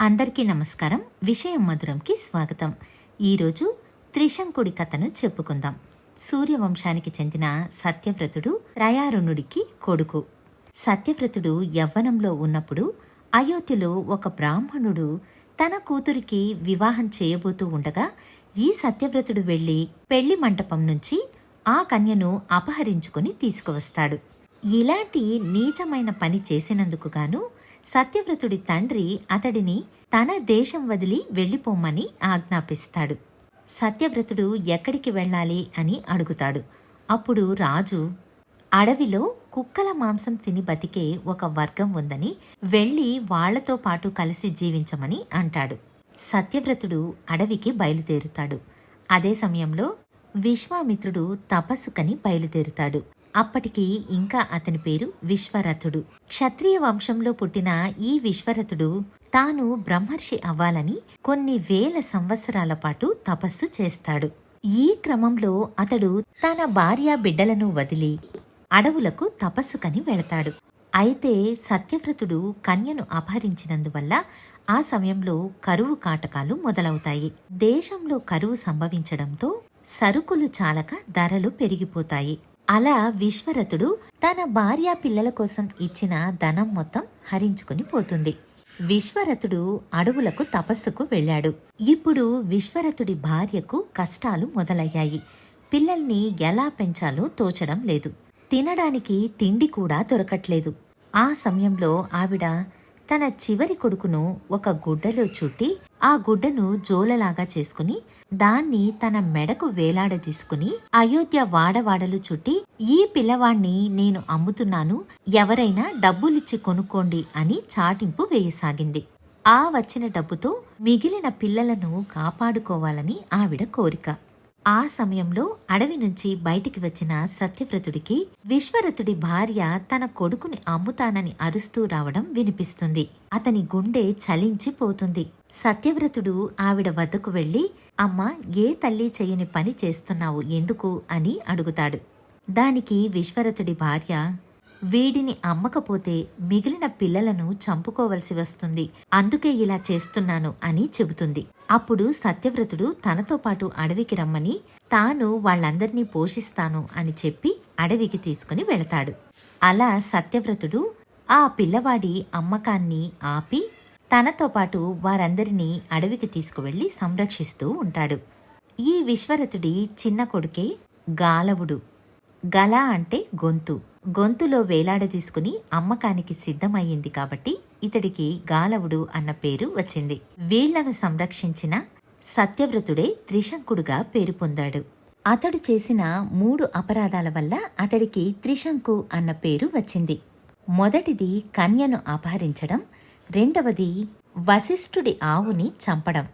అందరికీ నమస్కారం. విషయం మధురంకి స్వాగతం. ఈరోజు త్రిశంకుడి కథను చెప్పుకుందాం. సూర్యవంశానికి చెందిన సత్యవ్రతుడు రయారుణుడికి కొడుకు. సత్యవ్రతుడు యవ్వనంలో ఉన్నప్పుడు అయోధ్యలో ఒక బ్రాహ్మణుడు తన కూతురికి వివాహం చేయబోతూ ఉండగా ఈ సత్యవ్రతుడు వెళ్ళి పెళ్ళి మంటపం నుంచి ఆ కన్యను అపహరించుకొని తీసుకువస్తాడు. ఇలాంటి నీచమైన పని చేసినందుకు గాను సత్యవ్రతుడి తండ్రి అతడిని తన దేశం వదిలి వెళ్ళిపోమ్మని ఆజ్ఞాపిస్తాడు. సత్యవ్రతుడు ఎక్కడికి వెళ్ళాలి అని అడుగుతాడు. అప్పుడు రాజు అడవిలో కుక్కల మాంసం తిని బతికే ఒక వర్గం ఉందని వెళ్ళి వాళ్ళతో పాటు కలిసి జీవించమని అంటాడు. సత్యవ్రతుడు అడవికి బయలుదేరుతాడు. అదే సమయంలో విశ్వామిత్రుడు తపస్సుకని బయలుదేరుతాడు. అప్పటికి ఇంకా అతని పేరు విశ్వరథుడు. క్షత్రియ వంశంలో పుట్టిన ఈ విశ్వరథుడు తాను బ్రహ్మర్షి అవ్వాలని కొన్ని వేల సంవత్సరాల పాటు తపస్సు చేస్తాడు. ఈ క్రమంలో అతడు తన భార్య బిడ్డలను వదిలి అడవులకు తపస్సుకని వెళతాడు. అయితే సత్యవ్రతుడు కన్యను అపహరించినందువల్ల ఆ సమయంలో కరువు కాటకాలు మొదలవుతాయి. దేశంలో కరువు సంభవించడంతో సరుకులు చాలక ధరలు పెరిగిపోతాయి. అలా విశ్వరథుడు తన భార్య పిల్లల కోసం ఇచ్చిన ధనం మొత్తం హరించుకుని పోతుంది. విశ్వరథుడు అడవులకు తపస్సుకు వెళ్ళాడు. ఇప్పుడు విశ్వరథుడి భార్యకు కష్టాలు మొదలయ్యాయి. పిల్లల్ని ఎలా పెంచాలో తోచడం లేదు. తినడానికి తిండి కూడా దొరకట్లేదు. ఆ సమయంలో ఆవిడ తన చివరి కొడుకును ఒక గుడ్డలో చుట్టి ఆ గుడ్డను జోలలాగా చేసుకుని దాన్ని తన మెడకు వేలాడదీసుకుని అయోధ్య వాడవాడలు చుట్టి ఈ పిల్లవాణ్ణి నేను అమ్ముతున్నాను ఎవరైనా డబ్బులిచ్చి కొనుక్కోండి అని చాటింపు వేయసాగింది. ఆ వచ్చిన డబ్బుతో మిగిలిన పిల్లలను కాపాడుకోవాలని ఆవిడ కోరిక. ఆ సమయంలో అడవి నుంచి బయటికి వచ్చిన సత్యవ్రతుడికి విశ్వరథుడి భార్య తన కొడుకుని అమ్ముతానని అరుస్తూ రావడం వినిపిస్తుంది. అతని గుండె చలించిపోతుంది. సత్యవ్రతుడు ఆవిడ వద్దకు వెళ్ళి అమ్మ ఏ తల్లి చేయని పని చేస్తున్నావు? ఎందుకు? అని అడుగుతాడు. దానికి విశ్వరథుడి భార్య వీడిని అమ్మకపోతే మిగిలిన పిల్లలను చంపుకోవలసి వస్తుంది. అందుకే ఇలా చేస్తున్నాను అని చెబుతుంది. అప్పుడు సత్యవ్రతుడు తనతో పాటు అడవికి రమ్మని తాను వాళ్ళందరినీ పోషిస్తాను అని చెప్పి అడవికి తీసుకుని వెళతాడు. అలా సత్యవ్రతుడు ఆ పిల్లవాడి అమ్మకాన్ని ఆపి తనతో పాటు వారందరినీ అడవికి తీసుకువెళ్ళి సంరక్షిస్తూ ఉంటాడు. ఈ విశ్వరథుడి చిన్న కొడుకే గాలవుడు. గల అంటే గొంతు. గొంతులో వేలాడదీసుకుని అమ్మకానికి సిద్ధమయ్యింది కాబట్టి ఇతడికి గాలవుడు అన్న పేరు వచ్చింది. వీళ్ళను సంరక్షించిన సత్యవ్రతుడే త్రిశంకుడుగా పేరు పొందాడు. అతడు చేసిన మూడు అపరాధాల వల్ల అతడికి త్రిశంకు అన్న పేరు వచ్చింది. మొదటిది కన్యను అపహరించడం రెండవది వశిష్ఠుడి ఆవుని చంపడం.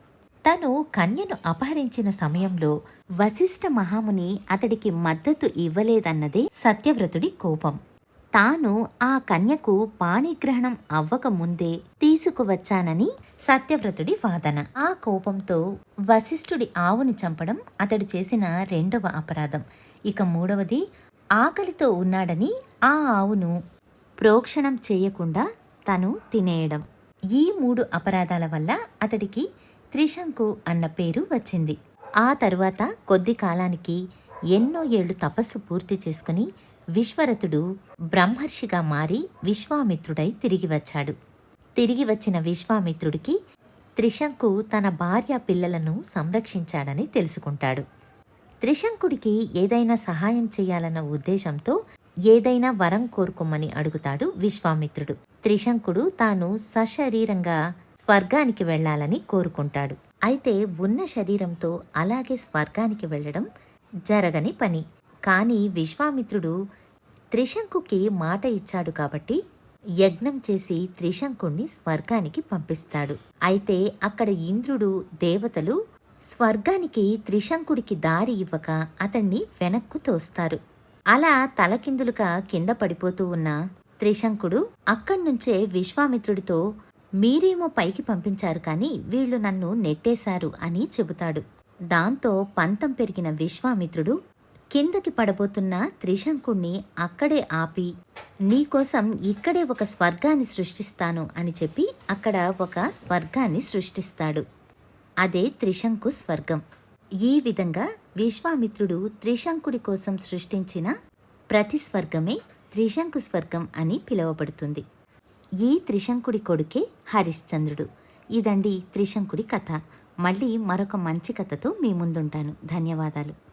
తను కన్యను అపహరించిన సమయంలో వశిష్ఠ మహాముని అతడికి మద్దతు ఇవ్వలేదన్నదే సత్యవ్రతుడి కోపం. తాను ఆ కన్యకు పాణిగ్రహణం అవ్వక ముందే తీసుకువచ్చానని సత్యవ్రతుడి వాదన. ఆ కోపంతో వశిష్ఠుడి ఆవుని చంపడం అతడు చేసిన రెండవ అపరాధం. ఇక మూడవది ఆకలితో ఉన్నాడని ఆ ఆవును ప్రోక్షణం చేయకుండా తను తినేయడం. ఈ మూడు అపరాధాల వల్ల అతడికి త్రిశంకు అన్న పేరు వచ్చింది. ఆ తరువాత కొద్ది కాలానికి ఎన్నో ఏళ్ళు తపస్సు పూర్తి చేసుకుని విశ్వరథుడు బ్రహ్మర్షిగా మారి విశ్వామిత్రుడై తిరిగి వచ్చాడు. తిరిగి వచ్చిన విశ్వామిత్రుడికి త్రిశంకు తన భార్య పిల్లలను సంరక్షించాడని తెలుసుకుంటాడు. త్రిశంకుడికి ఏదైనా సహాయం చేయాలన్న ఉద్దేశంతో ఏదైనా వరం కోరుకోమని అడుగుతాడు విశ్వామిత్రుడు. త్రిశంకుడు తాను సశరీరంగా స్వర్గానికి వెళ్ళాలని కోరుకుంటాడు. అయితే ఉన్న శరీరంతో అలాగే స్వర్గానికి వెళ్ళడం జరగని పని. కానీ విశ్వామిత్రుడు త్రిశంకుకి మాట ఇచ్చాడు కాబట్టి యజ్ఞం చేసి త్రిశంకుణ్ణి స్వర్గానికి పంపిస్తాడు. అయితే అక్కడ ఇంద్రుడు దేవతలు స్వర్గానికి త్రిశంకుడికి దారి ఇవ్వక అతన్ని వెనక్కు తోస్తారు. అలా తలకిందులుగా కింద పడిపోతూ ఉన్న త్రిశంకుడు అక్కడ్నుంచే విశ్వామిత్రుడితో మీరేమో పైకి పంపించారు కానీ వీళ్ళు నన్ను నెట్టేశారు అని చెబుతాడు. దాంతో పంతం పెరిగిన విశ్వామిత్రుడు కిందకి పడబోతున్న త్రిశంకుణ్ణి అక్కడే ఆపి నీకోసం ఇక్కడే ఒక స్వర్గాన్ని సృష్టిస్తాను అని చెప్పి అక్కడ ఒక స్వర్గాన్ని సృష్టిస్తాడు. అదే త్రిశంకు స్వర్గం. ఈ విధంగా విశ్వామిత్రుడు త్రిశంకుడి కోసం సృష్టించిన ప్రతి స్వర్గమే త్రిశంకు స్వర్గం అని పిలువబడుతుంది. ఈ త్రిశంకుడి కొడుకే హరిశ్చంద్రుడు. ఇదండి త్రిశంకుడి కథ. మళ్ళీ మరొక మంచి కథతో మీ ముందుంటాను. ధన్యవాదాలు.